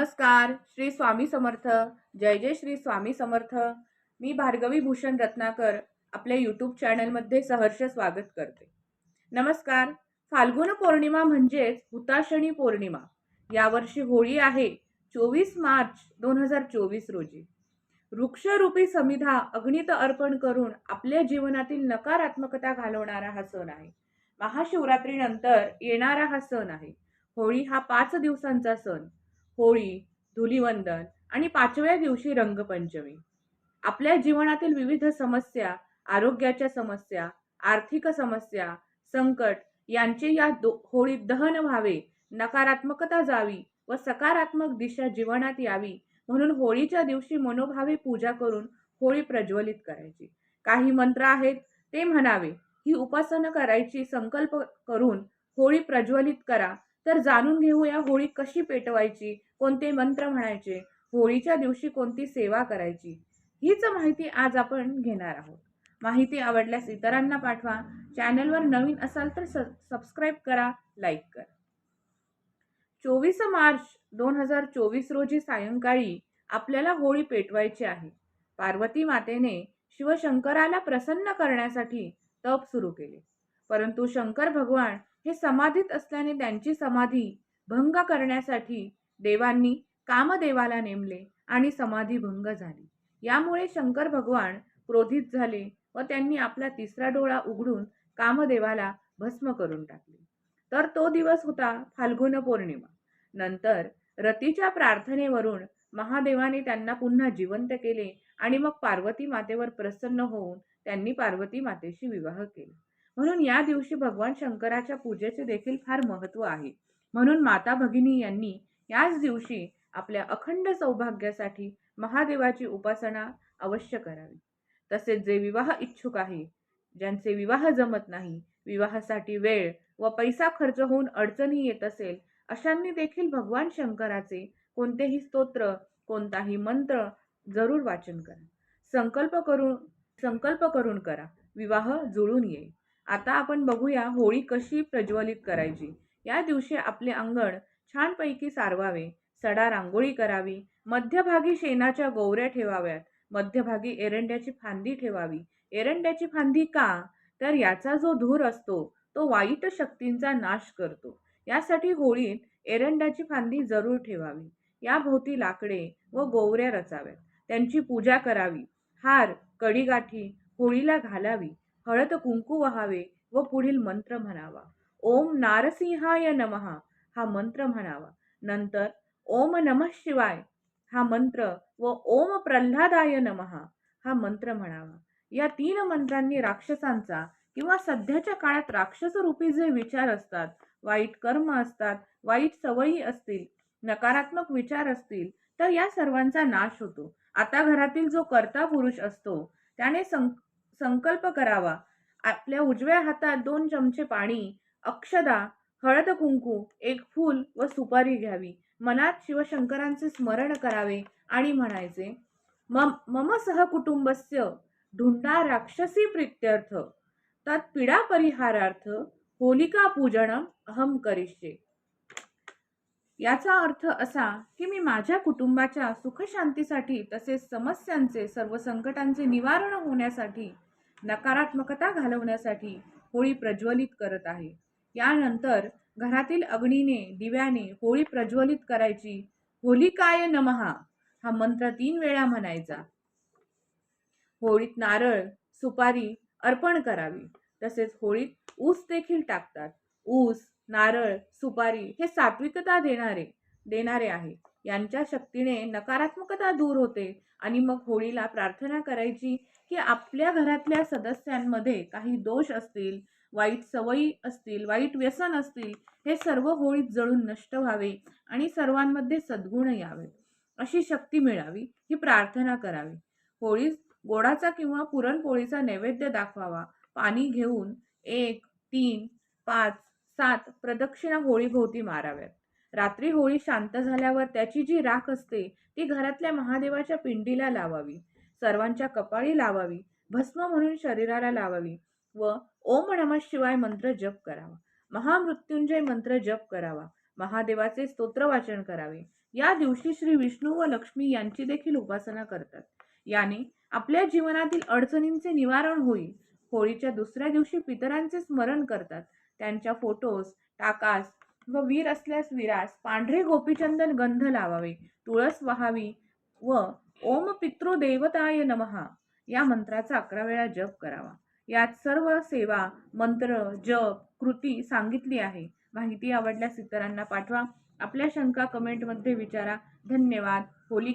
नमस्कार श्री स्वामी समर्थ. जय जय श्री स्वामी समर्थ. मी भार्गवी भूषण रत्नाकर आपल्या यूट्यूब चॅनलमध्ये सहर्ष स्वागत करते. नमस्कार फाल्गुन पौर्णिमा म्हणजेच हुताशणी पौर्णिमा. यावर्षी होळी आहे चोवीस मार्च दोन हजार चोवीस रोजी. वृक्षरूपी समिधा अग्नित अर्पण करून आपल्या जीवनातील नकारात्मकता घालवणारा हा सण आहे. महाशिवरात्रीनंतर येणारा हा सण आहे. होळी हा पाच दिवसांचा सण. होळी धुलिवंदन आणि पाचव्या दिवशी रंगपंचमी. आपल्या जीवनातील विविध समस्या आरोग्याच्या समस्या आर्थिक समस्या संकट यांचे या दो होळीत दहन व्हावे नकारात्मकता जावी व सकारात्मक दिशा जीवनात यावी म्हणून होळीच्या दिवशी मनोभावे पूजा करून होळी प्रज्वलित करायची. काही मंत्र आहेत ते म्हणावे. ही उपासना करायची संकल्प करून होळी प्रज्वलित करा. तर जाणून घेऊया होळी कशी पेटवायची कोणते मंत्र म्हणायचे होळीच्या दिवशी कोणती सेवा करायची हीच माहिती आज आपण घेणार आहोत. माहिती आवडल्यास इतरांना पाठवा. चॅनलवर नवीन असाल तर सबस्क्राईब करा लाईक करा. चोवीस मार्च दोन हजार चोवीस रोजी सायंकाळी आपल्याला होळी पेटवायची आहे. पार्वती मातेने शिवशंकराला प्रसन्न करण्यासाठी तप सुरू केले. परंतु शंकर भगवान हे समाधीत असल्याने त्यांची समाधी भंग करण्यासाठी देवांनी कामदेवाला नेमले आणि समाधी भंग झाली. यामुळे शंकर भगवान क्रोधित झाले व त्यांनी आपला तिसरा डोळा उघडून कामदेवाला भस्म करून टाकले. तर तो दिवस होता फाल्गुन पौर्णिमा. नंतर रतीच्या प्रार्थनेवरून महादेवाने त्यांना पुन्हा जिवंत केले आणि मग पार्वती मातेवर प्रसन्न होऊन त्यांनी पार्वती मातेशी विवाह केला. म्हणून या दिवशी भगवान शंकराच्या पूजेचे देखील फार महत्त्व आहे. म्हणून माता भगिनी यांनी याच दिवशी आपल्या अखंड सौभाग्यासाठी महादेवाची उपासना अवश्य करावी. तसेच जे विवाह इच्छुक आहे ज्यांचे विवाह जमत नाही विवाहासाठी वेळ व पैसा खर्च होऊन अडचणी येत असेल अशांनी देखील भगवान शंकराचे कोणतेही स्तोत्र कोणताही मंत्र जरूर वाचन करा. संकल्प करून संकल्प करून करा. विवाह जुळून येईल. आता आपण बघूया होळी कशी प्रज्वलित करायची. या दिवशी आपले अंगण छानपैकी सारवावे सडा रांगोळी करावी मध्यभागी शेणाच्या गोवऱ्या ठेवाव्यात मध्यभागी एरंड्याची फांदी ठेवावी. एरंड्याची फांदी का? तर याचा जो धूर असतो तो वाईट शक्तींचा नाश करतो. यासाठी होळीत एरंड्याची फांदी जरूर ठेवावी. याभोवती लाकडे व गोवऱ्या रचाव्यात. त्यांची पूजा करावी. हार कडीगाठी होळीला घालावी. हळद कुंकू वहावे व पुढील मंत्र म्हणावा. ओम नारसिंहाय नमहा हा मंत्र म्हणावा. नंतर ओम नम शिवाय हा मंत्र व ओम प्रल्हादाय नमहा हा मंत्र म्हणावा. या तीन मंत्रांनी राक्षसांचा किंवा सध्याच्या काळात राक्षस रूपी जे विचार असतात वाईट कर्म असतात वाईट सवयी असतील नकारात्मक विचार असतील तर या सर्वांचा नाश होतो. आता घरातील जो कर्ता पुरुष असतो त्याने संकल्प करावा. आपल्या उजव्या हातात दोन चमचे पाणी अक्षदा हळद कुंकू एक फूल व सुपारी घ्यावी. मनात शिवशंकरांचे स्मरण करावे आणि म्हणायचे मम मम सहकुटुंबस्य ढुंडा राक्षसी प्रित्यर्थ तत् पीडा परिहारार्थ होलिका पूजन अहम करिष्ये. याचा अर्थ असा की मी माझ्या कुटुंबाच्या सुखशांतीसाठी तसेच समस्यांचे सर्व संकटांचे निवारण होण्यासाठी नकारात्मकता घालवण्यासाठी होळी प्रज्वलित करत आहे. यानंतर घरातील अग्नीने दिव्याने होळी प्रज्वलित करायची होलिकाय नमहा? हा मंत्र तीन वेळा म्हणायचा. होळीत नारळ सुपारी अर्पण करावी. तसेच होळीत ऊस देखील टाकतात. ऊस नारळ सुपारी हे सात्विकता देणारे देणारे आहे. यांच्या शक्तीने नकारात्मकता दूर होते आणि मग होळीला प्रार्थना करायची की आपल्या घरातल्या सदस्यांमध्ये काही दोष असतील वाईट सवयी असतील वाईट व्यसन असतील हे सर्व होळीत जळून नष्ट व्हावे आणि सर्वांमध्ये सद्गुण यावे. अशी शक्ती मिळावी ही प्रार्थना करावी. होळीत गोडाचा किंवा पुरणपोळीचा नैवेद्य दाखवावा. पाणी घेऊन एक तीन पाच सात प्रदक्षिणा होळीभोवती माराव्यात. रात्री होळी शांत झाल्यावर त्याची जी राख असते ती घरातल्या महादेवाच्या पिंडीला लावावी. सर्वांच्या कपाळी लावावी भस्म म्हणून शरीराला लावावी व ओम नम शिवाय मंत्र जप करावा. महामृत्युंजय मंत्र जप करावा. महादेवाचे स्तोत्र वाचन करावे. या दिवशी श्री विष्णू व लक्ष्मी यांची देखील उपासना करतात. याने आपल्या जीवनातील अडचणींचे निवारण होईल. होळीच्या दुसऱ्या दिवशी पितरांचे स्मरण करतात. त्यांच्या फोटोस टाकास व वीर असल्यास वीरास पांढरे गोपीचंदन गंध लावावे. तुळस व्हावी व ओम पितृदेवताय नमहा या मंत्राचा अकरा वेळा जप करावा. यात सर्व सेवा मंत्र जप कृती सांगितली आहे. माहिती आवडल्यास इतरांना पाठवा. आपल्या शंका कमेंटमध्ये विचारा. धन्यवाद. होली